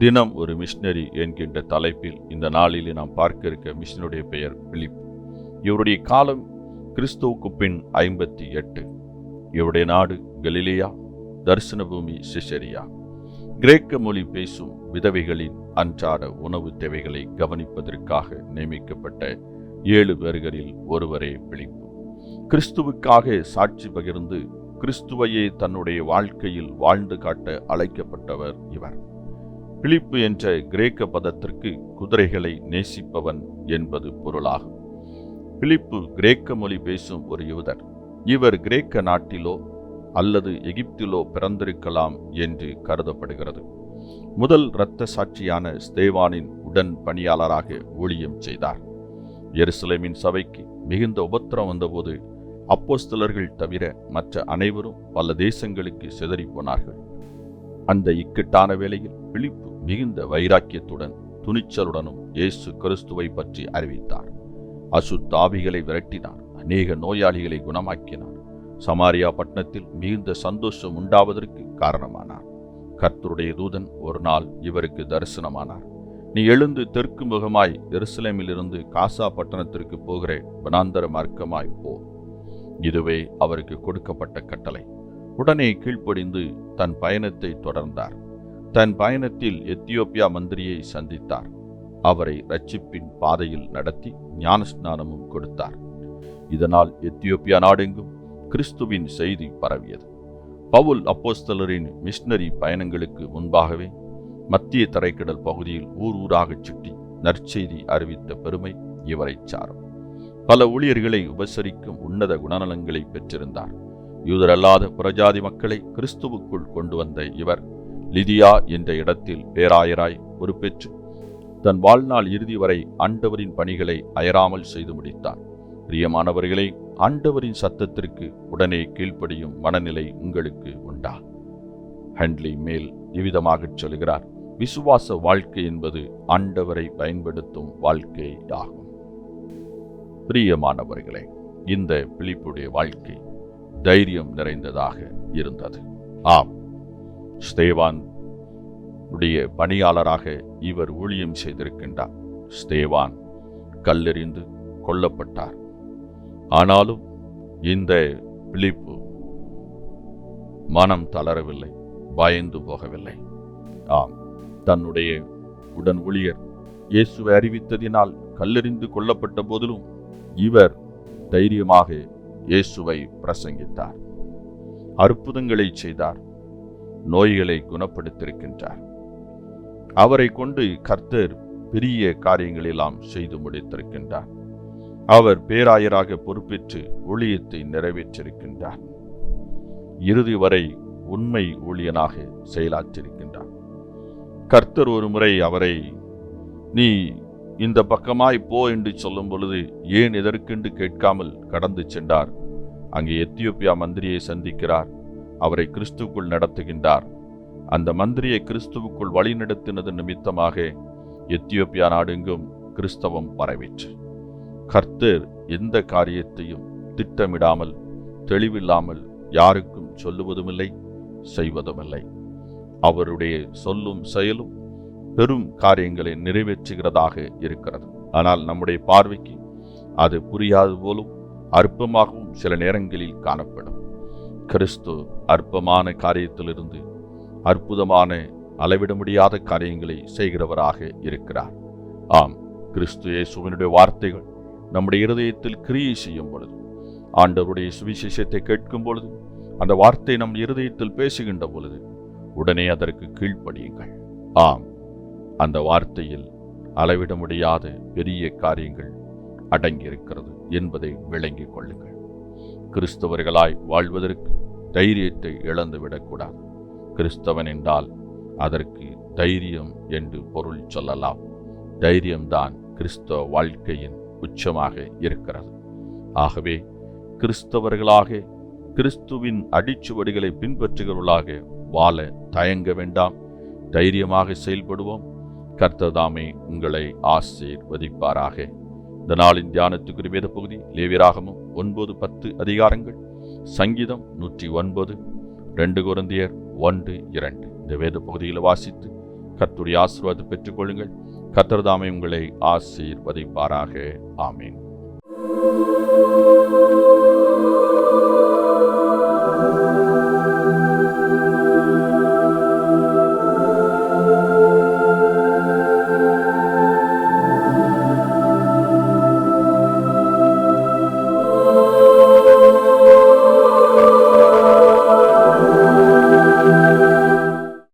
தினம் ஒரு மிஷினரி என்கின்ற தலைப்பில் இந்த நாளில் நாம் பார்க்க இருக்க மிஷினுடைய பெயர் பிலிப். இவருடைய காலம் கிறிஸ்துவுக்கு பின் ஐம்பத்தி எட்டு. இவருடைய நாடு கலிலியா தரிசன பூமி சிசரியா. கிரேக்க மொழி பேசும் விதவைகளின் அன்றாட உணவு தேவைகளை கவனிப்பதற்காக நியமிக்கப்பட்ட ஏழு பேர்களில் ஒருவரே பிழிப்பு கிறிஸ்துவுக்காக சாட்சி பகிர்ந்து கிறிஸ்துவையே தன்னுடைய வாழ்க்கையில் வாழ்ந்து காட்ட அழைக்கப்பட்டவர் இவர். பிலிப்பு என்ற கிரேக்க பதத்திற்கு குதிரைகளை நேசிப்பவன் என்பது பொருளாகும். பிலிப்பு கிரேக்க மொழி பேசும் ஒரு யூதர். இவர் கிரேக்க நாட்டிலோ அல்லது எகிப்திலோ பிறந்திருக்கலாம் என்று கருதப்படுகிறது. முதல் இரத்த சாட்சியான ஸ்தேவானின் உடன் பணியாளராக ஊழியம் செய்தார். எருசலேமின் சபைக்கு மிகுந்த உபத்திரம் வந்தபோது அப்போஸ்தலர்கள் தவிர மற்ற அனைவரும் பல தேசங்களுக்கு சிதறிப் போனார்கள். அந்த இக்கட்டான வேளையில் பிழிப்பு மிகுந்த வைராக்கியத்துடன் துணிச்சலுடனும் இயேசு கிறிஸ்துவை பற்றி அறிவித்தார். அசுத்தாவிகளை விரட்டினார் அநேக நோயாளிகளை குணமாக்கினார் சமாரியா பட்டணத்தில் மிகுந்த சந்தோஷம் உண்டாவதற்கு காரணமானார். கர்த்தருடைய தூதன் ஒரு நாள் இவருக்கு தரிசனமானார். நீ எழுந்து தெற்கு முகமாய் எருசலேமிலிருந்து காசா பட்டணத்திற்கு போகிற வனாந்தர மார்க்கமாய் போ. இதுவே அவருக்கு கொடுக்கப்பட்ட கட்டளை. உடனே கீழ்ப்படிந்து தன் பயணத்தை தொடர்ந்தார். தன் பயணத்தில் எத்தியோப்பியா மந்திரியை சந்தித்தார். அவரை ரட்சிப்பின் பாதையில் நடத்தி ஞானஸ்நானமும் கொடுத்தார். இதனால் எத்தியோப்பியா நாடெங்கும் கிறிஸ்துவின் செய்தி பரவியது. பவுல் அப்போஸ்தலரின் மிஷனரி பயணங்களுக்கு முன்பாகவே மத்திய தரைக்கடல் பகுதியில் ஊர் ஊராகச் சுற்றி நற்செய்தி அறிவித்த பெருமை இவரை சாரும். பல ஊழியர்களை உபசரிக்கும் உன்னத குணநலங்களை பெற்றிருந்தார். யூதரல்லாத புறஜாதி மக்களை கிறிஸ்துவுக்குள் கொண்டு வந்த இவர் லிதியா என்ற இடத்தில் பேராயராய் பொறுப்பேற்று தன் வாழ்நாள் இறுதி வரை ஆண்டவரின் பணிகளை அயராமல் செய்து முடித்தார். பிரியமானவர்களே ஆண்டவரின் சத்தத்திற்கு உடனே கீழ்ப்படியும் மனநிலை உங்களுக்கு உண்டா? ஹண்ட்லி மேல் இவ்விதமாகச் சொல்கிறார் விசுவாச வாழ்க்கை என்பது ஆண்டவரை பயன்படுத்தும் வாழ்க்கையாகும். பிரியமானவர்களே இந்த பிழிப்புடைய வாழ்க்கை தைரியம் நிறைந்ததாக இருந்தது. ஆம். ஸ்தேவான் உடைய பணியாளராக இவர் ஊழியம் செய்திருக்கின்றார். ஸ்தேவான் கல்லெறிந்து கொல்லப்பட்டார். ஆனாலும் இந்த பிலிப்பு மனம் தளரவில்லை பயந்து போகவில்லை. ஆம். தன்னுடைய உடன் ஊழியர் இயேசுவை அறிவித்ததினால் கல்லெறிந்து கொல்லப்பட்ட போதிலும் இவர் தைரியமாக இயேசுவை பிரசங்கித்தார். அற்புதங்களை செய்தார். நோய்களை குணப்படுத்தியிருக்கின்றார். அவரை கொண்டு கர்த்தர் பெரிய காரியங்களெல்லாம் செய்து முடித்திருக்கின்றார். அவர் பேராயராக பொறுப்பேற்று ஊழியத்தை நிறைவேற்றிருக்கின்றார். இறுதி வரை உண்மை ஊழியனாக செயலாற்றிருக்கின்றார். கர்த்தர் ஒரு முறை அவரை நீ இந்த பக்கமாய் போ என்று சொல்லும் பொழுது ஏன் எதற்கென்று கேட்காமல் கடந்து சென்றார். அங்கே எத்தியோப்பியா மந்திரியை சந்திக்கிறார். அவரை கிறிஸ்துவுக்குள் நடத்துகின்றார். அந்த மந்திரியை கிறிஸ்துவுக்குள் வழிநடத்தினது நிமித்தமாக எத்தியோப்பியா நாடெங்கும் கிறிஸ்தவம் பரவிற்று. கர்த்தர் எந்த காரியத்தையும் திட்டமிடாமல் தெளிவில்லாமல் யாருக்கும் சொல்லுவதுமில்லை செய்வதுமில்லை. அவருடைய சொல்லும் செயலும் பெரும் காரியங்களை நிறைவேற்றுகிறதாக இருக்கிறது. ஆனால் நம்முடைய பார்வைக்கு அது புரியாது போலும் அற்பமாகவும் சில நேரங்களில் காணப்படும். கிறிஸ்து அற்பமான காரியத்திலிருந்து அற்புதமான அளவிட முடியாத காரியங்களை செய்கிறவராக இருக்கிறார். ஆம் கிறிஸ்து இயேசுவினுடைய வார்த்தைகள் நம்முடைய இருதயத்தில் கிரியை செய்யும் பொழுது ஆண்டவருடைய சுவிசேஷத்தை கேட்கும் பொழுது அந்த வார்த்தை நம் இருதயத்தில் பேசுகின்ற பொழுது உடனே அதற்கு கீழ்ப்படியுங்கள். ஆம் அந்த வார்த்தையில் அளவிட முடியாத பெரிய காரியங்கள் அடங்கியிருக்கிறது என்பதை விளங்கிக் கொள்ளுங்கள். கிறிஸ்தவர்களாய் வாழ்வதற்கு தைரியத்தை இழந்து விடக்கூடாது கிறிஸ்தவன் என்றால் அதற்கு தைரியம் என்று பொருள் சொல்லலாம். தைரியம்தான் கிறிஸ்தவ வாழ்க்கையின் உச்சமாக இருக்கிறது. ஆகவே கிறிஸ்தவர்களாக கிறிஸ்துவின் அடிச்சுவடிகளை பின்பற்றுகிறவர்களாக வாழ தயங்க வேண்டாம். தைரியமாக செயல்படுவோம். கர்த்ததாமே உங்களை ஆசீர்வதிப்பாராக. இந்த நாளின் தியானத்துக்குரிய வேத பகுதி லேவியராகமும் ஒன்பது பத்து அதிகாரங்கள் சங்கீதம் நூற்றி ஒன்பது ரெண்டு குருந்தியர் ஒன்று இரண்டு. இந்த வேத பகுதியில் வாசித்து கர்த்துடைய ஆசீர்வாதம் பெற்றுக்கொள்ளுங்கள் கர்த்தர்தாமே உங்களை ஆசீர்வதிப்பாராக. ஆமீன்.